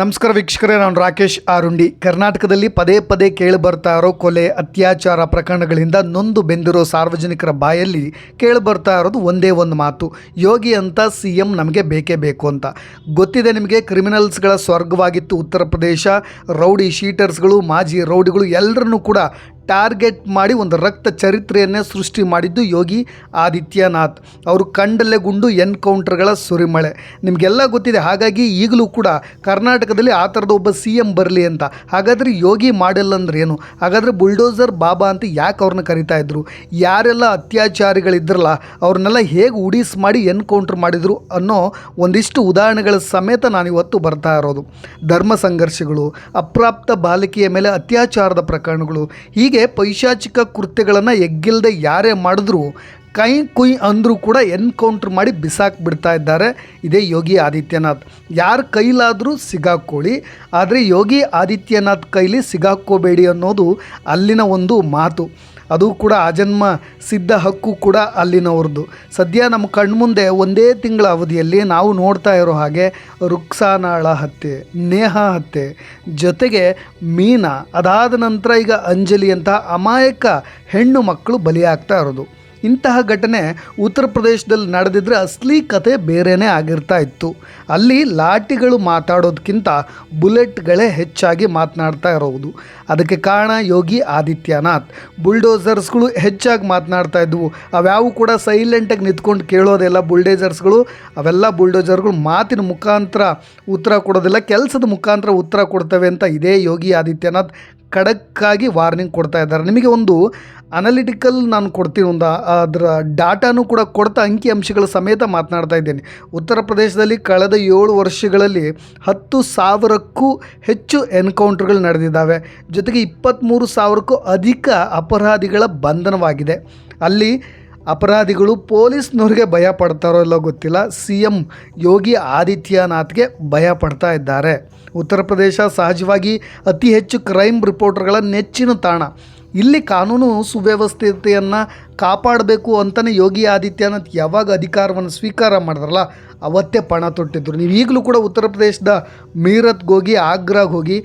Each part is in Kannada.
ನಮಸ್ಕಾರ ವೀಕ್ಷಕರೇ, ನಾನು ರಾಕೇಶ್ ಆರುಂಡಿ. ಕರ್ನಾಟಕದಲ್ಲಿ ಪದೇ ಪದೇ ಕೇಳಿ ಬರ್ತಾ ಇರೋ ಕೊಲೆ, ಅತ್ಯಾಚಾರ ಪ್ರಕರಣಗಳಿಂದ ನೊಂದು ಬೆಂದಿರೋ ಸಾರ್ವಜನಿಕರ ಬಾಯಲ್ಲಿ ಕೇಳಿ ಬರ್ತಾ ಇರೋದು ಒಂದೇ ಒಂದು ಮಾತು, ಯೋಗಿ ಅಂತ ಸಿ ಎಂ ನಮಗೆ ಬೇಕೇ ಬೇಕು ಅಂತ. ಗೊತ್ತಿದೆ ನಿಮಗೆ, ಕ್ರಿಮಿನಲ್ಸ್ಗಳ ಸ್ವರ್ಗವಾಗಿತ್ತು ಉತ್ತರ ಪ್ರದೇಶ, ರೌಡಿ ಶೀಟರ್ಸ್ಗಳು, ಮಾಜಿ ರೌಡಿಗಳು ಎಲ್ಲರನ್ನೂ ಕೂಡ ಟಾರ್ಗೆಟ್ ಮಾಡಿ ಒಂದು ರಕ್ತ ಚರಿತ್ರೆಯನ್ನೇ ಸೃಷ್ಟಿ ಮಾಡಿದ್ದು ಯೋಗಿ ಆದಿತ್ಯನಾಥ್. ಅವರು ಕಂಡಲೆ ಗುಂಡು ಎನ್ಕೌಂಟರ್ಗಳ ಸುರಿಮಳೆ. ನಿಮಗೆಲ್ಲ ಗೊತ್ತಿದೆ, ಹಾಗಾಗಿ ಈಗಲೂ ಕೂಡ ಕರ್ನಾಟಕದಲ್ಲಿ ಆ ಥರದ ಒಬ್ಬ ಸಿ ಎಂ ಬರಲಿ ಅಂತ. ಹಾಗಾದರೆ ಯೋಗಿ ಮಾಡಿಲ್ಲ ಅಂದ್ರೆ ಏನು? ಹಾಗಾದರೆ ಬುಲ್ಡೋಸರ್ ಬಾಬಾ ಅಂತ ಯಾಕೆ ಅವ್ರನ್ನ ಕರಿತಾ ಇದ್ರು? ಯಾರೆಲ್ಲ ಅತ್ಯಾಚಾರಿಗಳಿದ್ರಲ್ಲ, ಅವ್ರನ್ನೆಲ್ಲ ಹೇಗೆ ಉಡೀಸ್ ಮಾಡಿ ಎನ್ಕೌಂಟರ್ ಮಾಡಿದರು ಅನ್ನೋ ಒಂದಿಷ್ಟು ಉದಾಹರಣೆಗಳ ಸಮೇತ ನಾನು ಇವತ್ತು ಬರ್ತಾ ಇರೋದು. ಧರ್ಮ ಸಂಘರ್ಷಗಳು, ಅಪ್ರಾಪ್ತ ಬಾಲಕಿಯ ಮೇಲೆ ಅತ್ಯಾಚಾರದ ಪ್ರಕರಣಗಳು, ಹೀಗೆ ಪೈಶಾಚಿಕ ಕೃತ್ಯಗಳನ್ನು ಎಗ್ಗಿಲ್ಲದೆ ಯಾರೇ ಮಾಡಿದ್ರೂ ಕೈ ಕುಯ್ ಅಂದರೂ ಕೂಡ ಎನ್ಕೌಂಟ್ರ್ ಮಾಡಿ ಬಿಸಾಕ್ ಬಿಡ್ತಾ ಇದ್ದಾರೆ. ಇದೇ ಯೋಗಿ ಆದಿತ್ಯನಾಥ್. ಯಾರ ಕೈಲಾದರೂ ಸಿಗಾಕೊಳ್ಳಿ, ಆದರೆ ಯೋಗಿ ಆದಿತ್ಯನಾಥ್ ಕೈಲಿ ಸಿಗಾಕ್ಕೋಬೇಡಿ ಅನ್ನೋದು ಅಲ್ಲಿನ ಒಂದು ಮಾತು. ಅದು ಕೂಡ ಆ ಜನ್ಮ ಸಿದ್ಧ ಹಕ್ಕು ಕೂಡ ಅಲ್ಲಿನವ್ರದ್ದು. ಸದ್ಯ ನಮ್ಮ ಕಣ್ಮುಂದೆ ಒಂದೇ ತಿಂಗಳ ಅವಧಿಯಲ್ಲಿ ನಾವು ನೋಡ್ತಾ ಇರೋ ಹಾಗೆ ರುಕ್ಸಾನಾಳ ಹತ್ಯೆ, ನೇಹ ಹತ್ಯೆ, ಜೊತೆಗೆ ಮೀನಾ. ಅದಾದ ನಂತರ ಈಗ ಅಂಜಲಿ ಅಂತ ಅಮಾಯಕ ಹೆಣ್ಣು ಮಕ್ಕಳು ಬಲಿಯಾಗ್ತಾ ಇರೋದು. ಇಂತಹ ಘಟನೆ ಉತ್ತರ ಪ್ರದೇಶದಲ್ಲಿ ನಡೆದಿದ್ರೆ ಅಸಲಿ ಕತೆ ಬೇರೆಯೇ ಆಗಿರ್ತಾ ಇತ್ತು. ಅಲ್ಲಿ ಲಾಠಿಗಳು ಮಾತಾಡೋದಕ್ಕಿಂತ ಬುಲೆಟ್ಗಳೇ ಹೆಚ್ಚಾಗಿ ಮಾತನಾಡ್ತಾ ಇರೋದು. ಅದಕ್ಕೆ ಕಾರಣ ಯೋಗಿ ಆದಿತ್ಯನಾಥ್. ಬುಲ್ಡೋಸರ್ಸ್ಗಳು ಹೆಚ್ಚಾಗಿ ಮಾತನಾಡ್ತಾ ಇದ್ವು. ಅವ್ಯಾವು ಕೂಡ ಸೈಲೆಂಟಾಗಿ ನಿಂತ್ಕೊಂಡು ಕೇಳೋದೆಲ್ಲ ಬುಲ್ಡೇಜರ್ಸ್ಗಳು ಅವೆಲ್ಲ ಬುಲ್ಡೋಜರ್ಗಳು ಮಾತಿನ ಮುಖಾಂತರ ಉತ್ತರ ಕೊಡೋದಿಲ್ಲ, ಕೆಲಸದ ಮುಖಾಂತರ ಉತ್ತರ ಕೊಡ್ತವೆ ಅಂತ ಇದೇ ಯೋಗಿ ಆದಿತ್ಯನಾಥ್ ಖಡಕ್ಕಾಗಿ ವಾರ್ನಿಂಗ್ ಕೊಡ್ತಾ ಇದ್ದಾರೆ. ನಿಮಗೆ ಒಂದು ಅನಲಿಟಿಕಲ್ ನಾನು ಕೊಡ್ತೀನಿ, ಒಂದು ಅದರ ಡಾಟಾನು ಕೂಡ ಕೊಡ್ತಾ ಅಂಕಿ ಅಂಶಗಳ ಸಮೇತ ಮಾತನಾಡ್ತಾ ಇದ್ದೇನೆ. ಉತ್ತರ ಪ್ರದೇಶದಲ್ಲಿ ಕಳೆದ ಏಳು ವರ್ಷಗಳಲ್ಲಿ ಹತ್ತು ಸಾವಿರಕ್ಕೂ ಹೆಚ್ಚು ಎನ್ಕೌಂಟರ್ಗಳು ನಡೆದಿದ್ದಾವೆ. ಜೊತೆಗೆ ಇಪ್ಪತ್ತ್ಮೂರು ಸಾವಿರಕ್ಕೂ ಅಧಿಕ ಅಪರಾಧಿಗಳ ಬಂಧನವಾಗಿದೆ. ಅಲ್ಲಿ ಅಪರಾಧಿಗಳು ಪೊಲೀಸ್ನವ್ರಿಗೆ ಭಯ ಪಡ್ತಾರೋ ಇಲ್ಲೋ ಗೊತ್ತಿಲ್ಲ. ಸಿ ಎಂ ಯೋಗಿ ಆದಿತ್ಯನಾಥ್ಗೆ ಭಯ ಪಡ್ತಾ ಇದ್ದಾರೆ. ಉತ್ತರ ಪ್ರದೇಶ ಸಹಜವಾಗಿ ಅತಿ ಹೆಚ್ಚು ಕ್ರೈಮ್ ರಿಪೋರ್ಟರ್ಗಳ ನೆಚ್ಚಿನ ತಾಣ. ಇಲ್ಲಿ ಕಾನೂನು ಸುವ್ಯವಸ್ಥಿತೆಯನ್ನು ಕಾಪಾಡಬೇಕು ಅಂತಲೇ ಯೋಗಿ ಆದಿತ್ಯನಾಥ್ ಯಾವಾಗ ಅಧಿಕಾರವನ್ನು ಸ್ವೀಕಾರ ಮಾಡಿದ್ರಲ್ಲ ಅವತ್ತೇ ಪಣ ತೊಟ್ಟಿದ್ರು. ನೀವು ಈಗಲೂ ಕೂಡ ಉತ್ತರ ಪ್ರದೇಶದ ಮೀರತ್ಗೆ ಹೋಗಿ ಆಗ್ರಾಗೆ ಹೋಗಿ,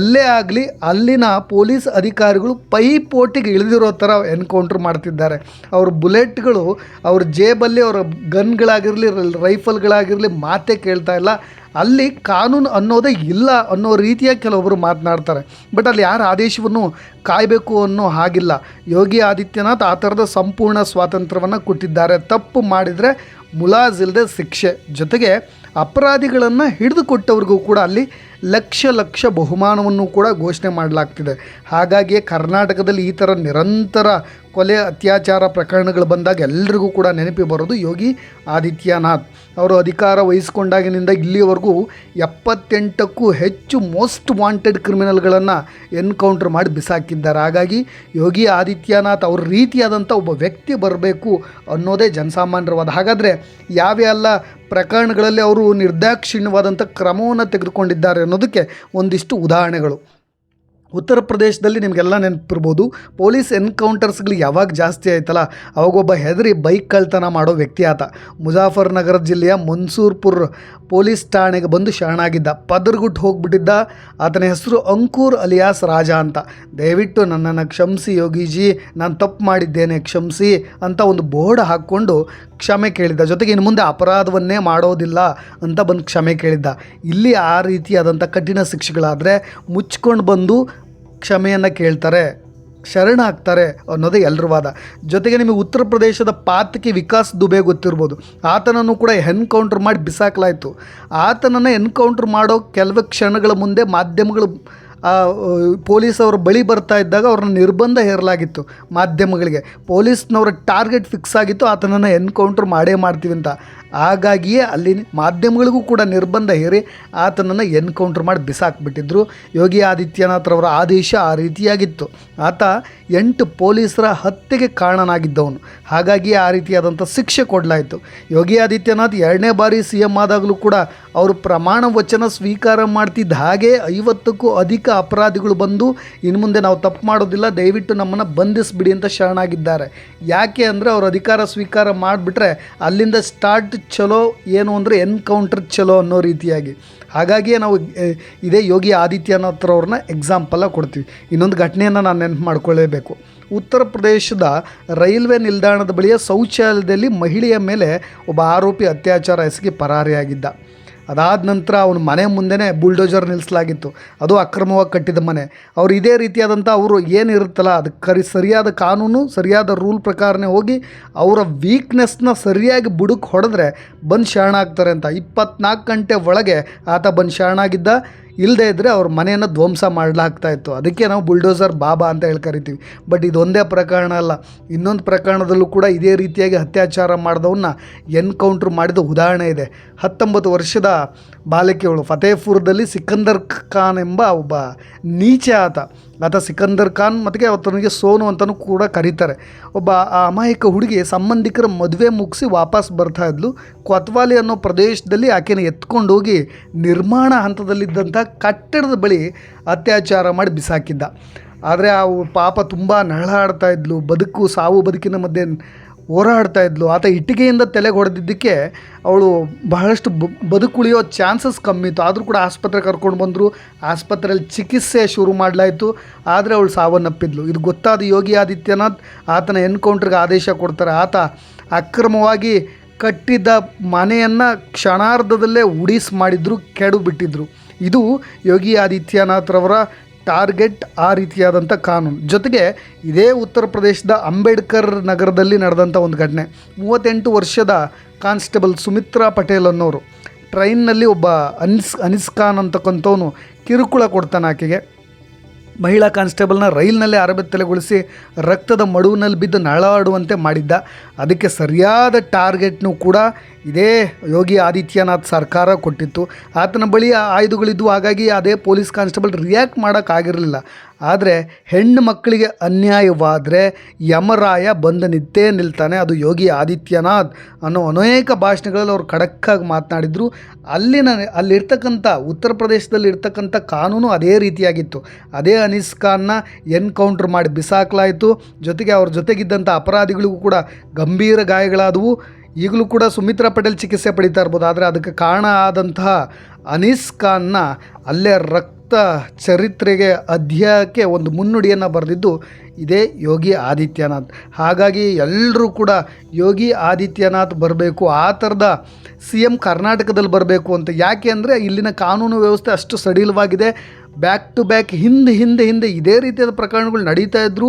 ಎಲ್ಲೇ ಆಗಲಿ ಅಲ್ಲಿನ ಪೊಲೀಸ್ ಅಧಿಕಾರಿಗಳು ಪೈಪೋಟಿಗೆ ಇಳಿದಿರೋ ಥರ ಎನ್ಕೌಂಟ್ರ್ ಮಾಡ್ತಿದ್ದಾರೆ. ಅವ್ರ ಬುಲೆಟ್ಗಳು, ಅವ್ರ ಜೇಬಲ್ಲಿ ಅವರ ಗನ್ಗಳಾಗಿರಲಿ ರೈಫಲ್ಗಳಾಗಿರಲಿ ಮಾತೇ ಕೇಳ್ತಾ ಇಲ್ಲ. ಅಲ್ಲಿ ಕಾನೂನು ಅನ್ನೋದೇ ಇಲ್ಲ ಅನ್ನೋ ರೀತಿಯ ಕೆಲವೊಬ್ಬರು ಮಾತನಾಡ್ತಾರೆ. ಬಟ್ ಅಲ್ಲಿ ಯಾರ ಆದೇಶವನ್ನು ಕಾಯಬೇಕು ಅನ್ನೋ ಹಾಗಿಲ್ಲ. ಯೋಗಿ ಆದಿತ್ಯನಾಥ್ ಆ ಥರದ ಸಂಪೂರ್ಣ ಸ್ವಾತಂತ್ರ್ಯವನ್ನು ಕೊಟ್ಟಿದ್ದಾರೆ. ತಪ್ಪು ಮಾಡಿದರೆ ಮುಲಾಜಿಲ್ಲದೆ ಶಿಕ್ಷೆ ಜೊತೆಗೆ ಅಪರಾಧಿಗಳನ್ನು ಹಿಡಿದುಕೊಟ್ಟವ್ರಿಗೂ ಕೂಡ ಅಲ್ಲಿ ಲಕ್ಷ ಲಕ್ಷ ಬಹುಮಾನವನ್ನು ಕೂಡ ಘೋಷಣೆ ಮಾಡಲಾಗ್ತಿದೆ. ಹಾಗಾಗಿ ಕರ್ನಾಟಕದಲ್ಲಿ ಈ ಥರ ನಿರಂತರ ಕೊಲೆ ಅತ್ಯಾಚಾರ ಪ್ರಕರಣಗಳು ಬಂದಾಗ ಎಲ್ರಿಗೂ ಕೂಡ ನೆನಪಿ ಬರೋದು ಯೋಗಿ ಆದಿತ್ಯನಾಥ್. ಅವರು ಅಧಿಕಾರ ವಹಿಸಿಕೊಂಡಾಗಿನಿಂದ ಇಲ್ಲಿಯವರೆಗೂ ಎಪ್ಪತ್ತೆಂಟಕ್ಕೂ ಹೆಚ್ಚು ಮೋಸ್ಟ್ ವಾಂಟೆಡ್ ಕ್ರಿಮಿನಲ್ಗಳನ್ನು ಎನ್ಕೌಂಟರ್ ಮಾಡಿ ಬಿಸಾಕಿದ್ದಾರೆ. ಹಾಗಾಗಿ ಯೋಗಿ ಆದಿತ್ಯನಾಥ್ ಅವ್ರ ರೀತಿಯಾದಂಥ ಒಬ್ಬ ವ್ಯಕ್ತಿ ಬರಬೇಕು ಅನ್ನೋದೇ ಜನಸಾಮಾನ್ಯರವಾದ ಹಾಗಾದರೆ ಯಾವ್ಯಾವ ಪ್ರಕರಣಗಳಲ್ಲಿ ಅವರು ನಿರ್ದಾಕ್ಷಿಣ್ಯವಾದಂಥ ಕ್ರಮವನ್ನು ತೆಗೆದುಕೊಂಡಿದ್ದಾರೆ ಅನ್ನೋದಕ್ಕೆ ಒಂದಿಷ್ಟು ಉದಾಹರಣೆಗಳು. ಉತ್ತರ ಪ್ರದೇಶದಲ್ಲಿ ನಿಮಗೆಲ್ಲ ನೆನಪಿರ್ಬೋದು. ಪೊಲೀಸ್ ಎನ್ಕೌಂಟರ್ಸ್ಗಳು ಯಾವಾಗ ಜಾಸ್ತಿ ಆಯ್ತಲ್ಲ, ಅವಾಗೊಬ್ಬ ಹೆದರಿ ಬೈಕ್ ಕಳ್ತನ ಮಾಡೋ ವ್ಯಕ್ತಿ ಆತ. ಮುಜಾಫರ್ನಗರ ಜಿಲ್ಲೆಯ ಮನ್ಸೂರ್ಪುರ್ ಪೊಲೀಸ್ ಠಾಣೆಗೆ ಬಂದು ಶರಣಾಗಿದ್ದ ಪದರ್ಗುಟ್ ಹೋಗ್ಬಿಟ್ಟಿದ್ದ. ಆತನ ಹೆಸರು ಅಂಕೂರ್ ಅಲಿಯಾಸ್ ರಾಜ ಅಂತ. ದಯವಿಟ್ಟು ನನ್ನನ್ನು ಕ್ಷಮಿಸಿ ಯೋಗೀಜಿ, ನಾನು ತಪ್ಪು ಮಾಡಿದ್ದೇನೆ, ಕ್ಷಮಿಸಿ ಅಂತ ಒಂದು ಬೋರ್ಡ್ ಹಾಕ್ಕೊಂಡು ಕ್ಷಮೆ ಕೇಳಿದ್ದ. ಜೊತೆಗೆ ಇನ್ನು ಮುಂದೆ ಅಪರಾಧವನ್ನೇ ಮಾಡೋದಿಲ್ಲ ಅಂತ ಬಂದು ಕ್ಷಮೆ ಕೇಳಿದ್ದ. ಇಲ್ಲಿ ಆ ರೀತಿಯಾದಂಥ ಕಠಿಣ ಶಿಕ್ಷೆಗಳಾದರೆ ಮುಚ್ಕೊಂಡು ಬಂದು ಕ್ಷಮೆಯನ್ನು ಕೇಳ್ತಾರೆ, ಶರಣಾಗ್ತಾರೆ ಅನ್ನೋದೇ ಎಲ್ಲರ ವಾದ. ಜೊತೆಗೆ ನಿಮಗೆ ಉತ್ತರ ಪ್ರದೇಶದ ಪಾತಕಿ ವಿಕಾಸ್ ದುಬೆ ಗೊತ್ತಿರ್ಬೋದು. ಆತನನ್ನು ಕೂಡ ಎನ್ಕೌಂಟ್ರ್ ಮಾಡಿ ಬಿಸಾಕಲಾಯಿತು. ಆತನನ್ನು ಎನ್ಕೌಂಟ್ರ್ ಮಾಡೋ ಕೆಲವು ಕ್ಷಣಗಳ ಮುಂದೆ ಮಾಧ್ಯಮಗಳು ಆ, ಪೊಲೀಸ್ ಅವ್ರ ಬಳಿ ಬರ್ತಾ ಇದ್ದಾಗ ಅವ್ರನ್ನ ನಿರ್ಬಂಧ ಹೇರಲಾಗಿತ್ತು ಮಾಧ್ಯಮಗಳಿಗೆ. ಪೊಲೀಸ್ನವರ ಟಾರ್ಗೆಟ್ ಫಿಕ್ಸ್ ಆಗಿತ್ತು ಆತನನ್ನು ಎನ್ಕೌಂಟ್ರ್ ಮಾಡೇ ಮಾಡ್ತೀವಿ ಅಂತ. ಹಾಗಾಗಿಯೇ ಅಲ್ಲಿ ಮಾಧ್ಯಮಗಳಿಗೂ ಕೂಡ ನಿರ್ಬಂಧ ಹೇರಿ ಆತನನ್ನು ಎನ್ಕೌಂಟ್ರ್ ಮಾಡಿ ಬಿಸಾಕ್ಬಿಟ್ಟಿದ್ರು. ಯೋಗಿ ಆದಿತ್ಯನಾಥ್ರವರ ಆದೇಶ ಆ ರೀತಿಯಾಗಿತ್ತು. ಆತ ಎಂಟು ಪೊಲೀಸರ ಹತ್ಯೆಗೆ ಕಾರಣನಾಗಿದ್ದವನು. ಹಾಗಾಗಿ ಆ ರೀತಿಯಾದಂಥ ಶಿಕ್ಷೆ ಕೊಡಲಾಯಿತು. ಯೋಗಿ ಆದಿತ್ಯನಾಥ್ ಎರಡನೇ ಬಾರಿ ಸಿ ಎಂ ಆದಾಗಲೂ ಕೂಡ ಅವರು ಪ್ರಮಾಣ ವಚನ ಸ್ವೀಕಾರ ಮಾಡ್ತಿದ್ದ ಹಾಗೆ ಐವತ್ತಕ್ಕೂ ಅಧಿಕ ಅಪರಾಧಿಗಳು ಬಂದು ಇನ್ನು ಮುಂದೆ ನಾವು ತಪ್ಪು ಮಾಡೋದಿಲ್ಲ, ದಯವಿಟ್ಟು ನಮ್ಮನ್ನು ಬಂಧಿಸಿಬಿಡಿ ಅಂತ ಶರಣಾಗಿದ್ದಾರೆ. ಯಾಕೆ ಅಂದರೆ ಅವರು ಅಧಿಕಾರ ಸ್ವೀಕಾರ ಮಾಡಿಬಿಟ್ರೆ ಅಲ್ಲಿಂದ ಸ್ಟಾರ್ಟ್ ಚಲೋ ಏನು ಅಂದರೆ ಎನ್ಕೌಂಟರ್ ಚಲೋ ಅನ್ನೋ ರೀತಿಯಾಗಿ. ಹಾಗಾಗಿಯೇ ನಾವು ಇದೇ ಯೋಗಿ ಆದಿತ್ಯನಾಥ್ರವ್ರನ್ನ ಎಕ್ಸಾಂಪಲಾಗಿ ಕೊಡ್ತೀವಿ. ಇನ್ನೊಂದು ಘಟನೆಯನ್ನು ನಾನು ನೆನಪು ಮಾಡ್ಕೊಳ್ಳೇಬೇಕು ಉತ್ತರ ಪ್ರದೇಶದ ರೈಲ್ವೆ ನಿಲ್ದಾಣದ ಬಳಿಯ ಶೌಚಾಲಯದಲ್ಲಿ ಮಹಿಳೆಯ ಮೇಲೆ ಒಬ್ಬ ಆರೋಪಿ ಅತ್ಯಾಚಾರ ಎಸಗಿ ಪರಾರಿಯಾಗಿದ್ದ. ಅದಾದ ನಂತರ ಅವನ ಮನೆ ಮುಂದೆನೇ ಬುಲ್ಡೋಜರ್ ನಿಲ್ಲಿಸಲಾಗಿತ್ತು ಅದು ಅಕ್ರಮವಾಗಿ ಕಟ್ಟಿದ ಮನೆ. ಅವ್ರು ಇದೇ ರೀತಿಯಾದಂಥ ಅವರು ಏನಿರುತ್ತಲ್ಲ ಅದು ಕರಿ, ಸರಿಯಾದ ಕಾನೂನು, ಸರಿಯಾದ ರೂಲ್ ಪ್ರಕಾರನೇ ಹೋಗಿ ಅವರ ವೀಕ್ನೆಸ್ನ ಸರಿಯಾಗಿ ಬುಡಕ್ಕೆ ಹೊಡೆದ್ರೆ ಬಂದು ಶರಣಾಗ್ತಾರೆ ಅಂತ. ಇಪ್ಪತ್ನಾಲ್ಕು ಗಂಟೆ ಒಳಗೆ ಆತ ಬಂದು ಶರಣಾಗಿದ್ದ. ಇಲ್ಲದೇ ಇದ್ದರೆ ಅವ್ರ ಮನೆಯನ್ನು ಧ್ವಂಸ ಮಾಡಲಾಗ್ತಾ ಇತ್ತು. ಅದಕ್ಕೆ ನಾವು ಬುಲ್ಡೋಸರ್ ಬಾಬಾ ಅಂತ ಹೇಳಿ ಕರಿತೀವಿ. ಬಟ್ ಇದೊಂದೇ ಪ್ರಕರಣ ಅಲ್ಲ. ಇನ್ನೊಂದು ಪ್ರಕರಣದಲ್ಲೂ ಕೂಡ ಇದೇ ರೀತಿಯಾಗಿ ಅತ್ಯಾಚಾರ ಮಾಡಿದವನ್ನ ಎನ್ಕೌಂಟ್ರ್ ಮಾಡಿದ ಉದಾಹರಣೆ ಇದೆ. ಹತ್ತೊಂಬತ್ತು ವರ್ಷದ ಬಾಲಕಿಯವಳು ಫತೇಪುರದಲ್ಲಿ ಸಿಕಂದರ್ ಖಾನ್ ಎಂಬ ಒಬ್ಬ ನೀಚೆ ಆತ. ಆತ ಸಿಕಂದರ್ ಖಾನ್ ಮತ್ತು ಅವತ್ತನಿಗೆ ಸೋನು ಅಂತಲೂ ಕೂಡ ಕರೀತಾರೆ. ಒಬ್ಬ ಆ ಅಮಾಯಕ ಹುಡುಗಿ ಸಂಬಂಧಿಕರ ಮದುವೆ ಮುಗಿಸಿ ವಾಪಸ್ ಬರ್ತಾ ಇದ್ಲು. ಕೊತ್ವಾಲಿ ಅನ್ನೋ ಪ್ರದೇಶದಲ್ಲಿ ಆಕೆನ ಎತ್ಕೊಂಡು ಹೋಗಿ ನಿರ್ಮಾಣ ಹಂತದಲ್ಲಿದ್ದಂಥ ಕಟ್ಟಡದ ಬಳಿ ಅತ್ಯಾಚಾರ ಮಾಡಿ ಬಿಸಾಕಿದ್ದ. ಆದರೆ ಆ ಪಾಪ ತುಂಬ ನರಳಾಡ್ತಾ ಇದ್ಲು. ಬದುಕು, ಸಾವು ಬದುಕಿನ ಮಧ್ಯೆ ಹೋರಾಡ್ತಾ ಇದ್ಲು. ಆತ ಇಟ್ಟಿಗೆಯಿಂದ ತಲೆಗೆ ಹೊಡೆದಿದ್ದಕ್ಕೆ ಅವಳು ಬಹಳಷ್ಟು ಬದುಕುಳಿಯೋ ಚಾನ್ಸಸ್ ಕಮ್ಮಿ ಇತ್ತು. ಆದರೂ ಕೂಡ ಆಸ್ಪತ್ರೆ ಕರ್ಕೊಂಡು ಬಂದರು. ಆಸ್ಪತ್ರೆಯಲ್ಲಿ ಚಿಕಿತ್ಸೆ ಶುರು ಮಾಡಲಾಯಿತು. ಆದರೆ ಅವಳು ಸಾವನ್ನಪ್ಪಿದ್ಲು. ಇದು ಗೊತ್ತಾದ ಯೋಗಿ ಆದಿತ್ಯನಾಥ್ ಆತನ ಎನ್ಕೌಂಟ್ರಿಗೆ ಆದೇಶ ಕೊಡ್ತಾರೆ. ಆತ ಅಕ್ರಮವಾಗಿ ಕಟ್ಟಿದ್ದ ಮನೆಯನ್ನು ಕ್ಷಣಾರ್ಧದಲ್ಲೇ ಉಡಿಸ್ ಮಾಡಿದ್ರು ಕೆಡು ಬಿಟ್ಟಿದ್ರು ಇದು ಯೋಗಿ ಆದಿತ್ಯನಾಥ್ರವರ ಟಾರ್ಗೆಟ್ ಆ ರೀತಿಯಾದಂಥ ಕಾನೂನು. ಜೊತೆಗೆ ಇದೇ ಉತ್ತರ ಪ್ರದೇಶದ ಅಂಬೇಡ್ಕರ್ ನಗರದಲ್ಲಿ ನಡೆದಂಥ ಒಂದು ಘಟನೆ. ಮೂವತ್ತೆಂಟು ವರ್ಷದ ಕಾನ್ಸ್ಟೇಬಲ್ ಸುಮಿತ್ರಾ ಪಟೇಲ್ ಅನ್ನೋರು. ಟ್ರೈನ್ನಲ್ಲಿ ಒಬ್ಬ ಅನಿಸ್ ಅನಿಸ್ ಖಾನ್ ಅಂತಕ್ಕಂಥವನು ಕಿರುಕುಳ ಕೊಡ್ತಾನೆ ಆಕೆಗೆ. ಮಹಿಳಾ ಕಾನ್ಸ್ಟೇಬಲ್ನ ರೈಲ್ನಲ್ಲೇ ಅರಬೆತ್ತಲೆಗೊಳಿಸಿ ರಕ್ತದ ಮಡುವಿನಲ್ಲಿ ಬಿದ್ದು ನಳಾಡುವಂತೆ ಮಾಡಿದ್ದ. ಅದಕ್ಕೆ ಸರಿಯಾದ ಟಾರ್ಗೆಟ್ನೂ ಕೂಡ ಇದೇ ಯೋಗಿ ಆದಿತ್ಯನಾಥ್ ಸರ್ಕಾರ ಕೊಟ್ಟಿತ್ತು. ಆತನ ಬಳಿ ಆ ಆಯುಧಗಳಿದ್ವು ಹಾಗಾಗಿ ಅದೇ ಪೊಲೀಸ್ ಕಾನ್ಸ್ಟೇಬಲ್ ರಿಯಾಕ್ಟ್ ಮಾಡೋಕ್ಕಾಗಿರಲಿಲ್ಲ. ಆದರೆ ಹೆಣ್ಣು ಮಕ್ಕಳಿಗೆ ಅನ್ಯಾಯವಾದರೆ ಯಮರಾಯ ಬಂದು ನಿಂತೇ ನಿಲ್ತಾನೆ, ಅದು ಯೋಗಿ ಆದಿತ್ಯನಾಥ್ ಅನ್ನೋ ಅನೇಕ ಭಾಷಣಗಳಲ್ಲಿ ಅವರು ಖಡಕ್ಕಾಗಿ ಮಾತನಾಡಿದರು. ಅಲ್ಲಿನ ಅಲ್ಲಿರ್ತಕ್ಕಂಥ ಉತ್ತರ ಪ್ರದೇಶದಲ್ಲಿ ಇರ್ತಕ್ಕಂಥ ಕಾನೂನು ಅದೇ ರೀತಿಯಾಗಿತ್ತು. ಅದೇ ಅನೀಸ್ ಖಾನ್ನ ಎನ್ಕೌಂಟ್ರ್ ಮಾಡಿ ಬಿಸಾಕಲಾಯಿತು. ಜೊತೆಗೆ ಅವ್ರ ಜೊತೆಗಿದ್ದಂಥ ಅಪರಾಧಿಗಳಿಗೂ ಕೂಡ ಗಂಭೀರ ಗಾಯಗಳಾದವು. ಈಗಲೂ ಕೂಡ ಸುಮಿತ್ರಾ ಪಟೇಲ್ ಚಿಕಿತ್ಸೆ ಪಡೀತಾ ಇರ್ಬೋದು. ಆದರೆ ಅದಕ್ಕೆ ಕಾರಣ ಆದಂತಹ ಅನೀಸ್ ಖಾನ್ನ ಅಲ್ಲೇ ರಕ್ತ ಚರಿತ್ರೆಗೆ ಅಧ್ಯಾಯಕ್ಕೆ ಒಂದು ಮುನ್ನುಡಿಯನ್ನು ಬರೆದಿದ್ದು ಇದೇ ಯೋಗಿ ಆದಿತ್ಯನಾಥ್. ಹಾಗಾಗಿ ಎಲ್ಲರೂ ಕೂಡ ಯೋಗಿ ಆದಿತ್ಯನಾಥ್ ಬರಬೇಕು, ಆ ಥರದ ಸಿ ಎಂ ಕರ್ನಾಟಕದಲ್ಲಿ ಬರಬೇಕು ಅಂತ. ಯಾಕೆ ಅಂದರೆ ಇಲ್ಲಿನ ಕಾನೂನು ವ್ಯವಸ್ಥೆ ಅಷ್ಟು ಸಡಿಲವಾಗಿದೆ. ಬ್ಯಾಕ್ ಟು ಬ್ಯಾಕ್ ಹಿಂದೆ ಹಿಂದೆ ಹಿಂದೆ ಇದೇ ರೀತಿಯಾದ ಪ್ರಕರಣಗಳು ನಡೀತಾ ಇದ್ದರೂ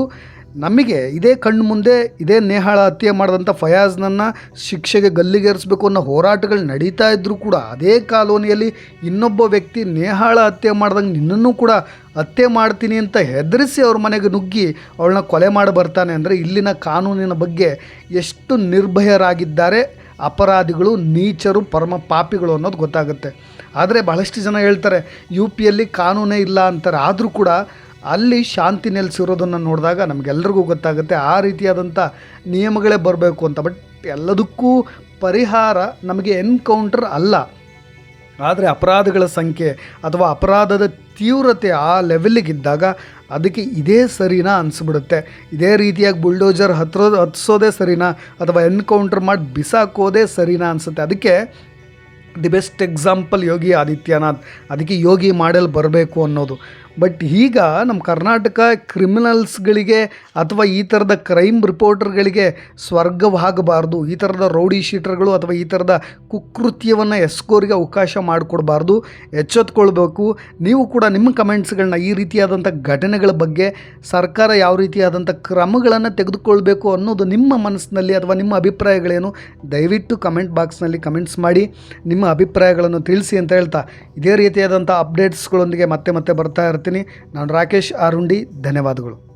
ನಮಗೆ ಇದೇ ಕಣ್ಣು ಮುಂದೆ ಇದೇ ನೇಹಾಳ ಹತ್ಯೆ ಮಾಡಿದಂಥ ಫಯಾಜ್ನನ್ನು ಶಿಕ್ಷೆಗೆ ಗಲ್ಲಿಗೇರಿಸಬೇಕು ಅನ್ನೋ ಹೋರಾಟಗಳು ನಡೀತಾ ಇದ್ದರೂ ಕೂಡ ಅದೇ ಕಾಲೋನಿಯಲ್ಲಿ ಇನ್ನೊಬ್ಬ ವ್ಯಕ್ತಿ ನೇಹಾಳ ಹತ್ಯೆ ಮಾಡ್ದಂಗೆ ನಿನ್ನನ್ನು ಕೂಡ ಹತ್ಯೆ ಮಾಡ್ತೀನಿ ಅಂತ ಹೆದರಿಸಿ ಅವ್ರ ಮನೆಗೆ ನುಗ್ಗಿ ಅವಳನ್ನ ಕೊಲೆ ಮಾಡಿ ಬರ್ತಾನೆ ಅಂದರೆ ಇಲ್ಲಿನ ಕಾನೂನಿನ ಬಗ್ಗೆ ಎಷ್ಟು ನಿರ್ಭಯರಾಗಿದ್ದಾರೆ ಅಪರಾಧಿಗಳು, ನೀಚರು, ಪರಮ ಪಾಪಿಗಳು ಅನ್ನೋದು ಗೊತ್ತಾಗುತ್ತೆ. ಆದರೆ ಬಹಳಷ್ಟು ಜನ ಹೇಳ್ತಾರೆ, ಯು ಪಿಯಲ್ಲಿ ಕಾನೂನೇ ಇಲ್ಲ ಅಂತಾರೆ. ಆದರೂ ಕೂಡ ಅಲ್ಲಿ ಶಾಂತಿ ನೆಲೆಸಿರೋದನ್ನು ನೋಡಿದಾಗ ನಮಗೆಲ್ಲರಿಗೂ ಗೊತ್ತಾಗುತ್ತೆ, ಆ ರೀತಿಯಾದಂಥ ನಿಯಮಗಳೇ ಬರಬೇಕು ಅಂತ. ಬಟ್ ಎಲ್ಲದಕ್ಕೂ ಪರಿಹಾರ ನಮಗೆ ಎನ್ಕೌಂಟರ್ ಅಲ್ಲ. ಆದರೆ ಅಪರಾಧಗಳ ಸಂಖ್ಯೆ ಅಥವಾ ಅಪರಾಧದ ತೀವ್ರತೆ ಆ ಲೆವೆಲ್ಲಿಗಿದ್ದಾಗ ಅದಕ್ಕೆ ಇದೇ ಸರಿನಾ ಅನಿಸ್ಬಿಡುತ್ತೆ. ಇದೇ ರೀತಿಯಾಗಿ ಬುಲ್ಡೋಜರ್ ಹತ್ರ, ಹತ್ಸೋದೇ ಸರಿನಾ ಅಥವಾ ಎನ್ಕೌಂಟರ್ ಮಾಡಿ ಬಿಸಾಕೋದೇ ಸರಿನಾ ಅನಿಸುತ್ತೆ. ಅದಕ್ಕೆ the best example Yogi Adityanath. ಅದಕ್ಕೆ ಯೋಗಿ ಮಾಡೆಲ್ ಬರಬೇಕು ಅನ್ನೋದು. ಬಟ್ ಈಗ ನಮ್ಮ ಕರ್ನಾಟಕ ಕ್ರಿಮಿನಲ್ಸ್ಗಳಿಗೆ ಅಥವಾ ಈ ಥರದ ಕ್ರೈಮ್ ರಿಪೋರ್ಟರ್ಗಳಿಗೆ ಸ್ವರ್ಗವಾಗಬಾರ್ದು. ಈ ಥರದ ರೌಡಿ ಶೀಟರ್ಗಳು ಅಥವಾ ಈ ಥರದ ಕುಕೃತ್ಯವನ್ನು ಎಸ್ಕೋರಿಗೆ ಅವಕಾಶ ಮಾಡಿಕೊಡಬಾರ್ದು. ಎಚ್ಚೆತ್ಕೊಳ್ಬೇಕು. ನೀವು ಕೂಡ ನಿಮ್ಮ ಕಮೆಂಟ್ಸ್ಗಳನ್ನ ಈ ರೀತಿಯಾದಂಥ ಘಟನೆಗಳ ಬಗ್ಗೆ ಸರ್ಕಾರ ಯಾವ ರೀತಿಯಾದಂಥ ಕ್ರಮಗಳನ್ನು ತೆಗೆದುಕೊಳ್ಬೇಕು ಅನ್ನೋದು ನಿಮ್ಮ ಮನಸ್ಸಿನಲ್ಲಿ ಅಥವಾ ನಿಮ್ಮ ಅಭಿಪ್ರಾಯಗಳೇನು ದಯವಿಟ್ಟು ಕಮೆಂಟ್ ಬಾಕ್ಸ್ನಲ್ಲಿ ಕಮೆಂಟ್ಸ್ ಮಾಡಿ. ನಿಮ್ಮ ಅಭಿಪ್ರಾಯಗಳನ್ನು ತಿಳಿಸಿ ಅಂತ ಹೇಳ್ತಾ ಇದೇ ರೀತಿಯಾದಂಥ ಅಪ್ಡೇಟ್ಸ್ಗಳೊಂದಿಗೆ ಮತ್ತೆ ಮತ್ತೆ ಬರ್ತಾ ಇರ್ತೀನಿ. ನಾನು ರಾಕೇಶ್ ಆರುಂಡಿ ಧನ್ಯವಾದಗಳು.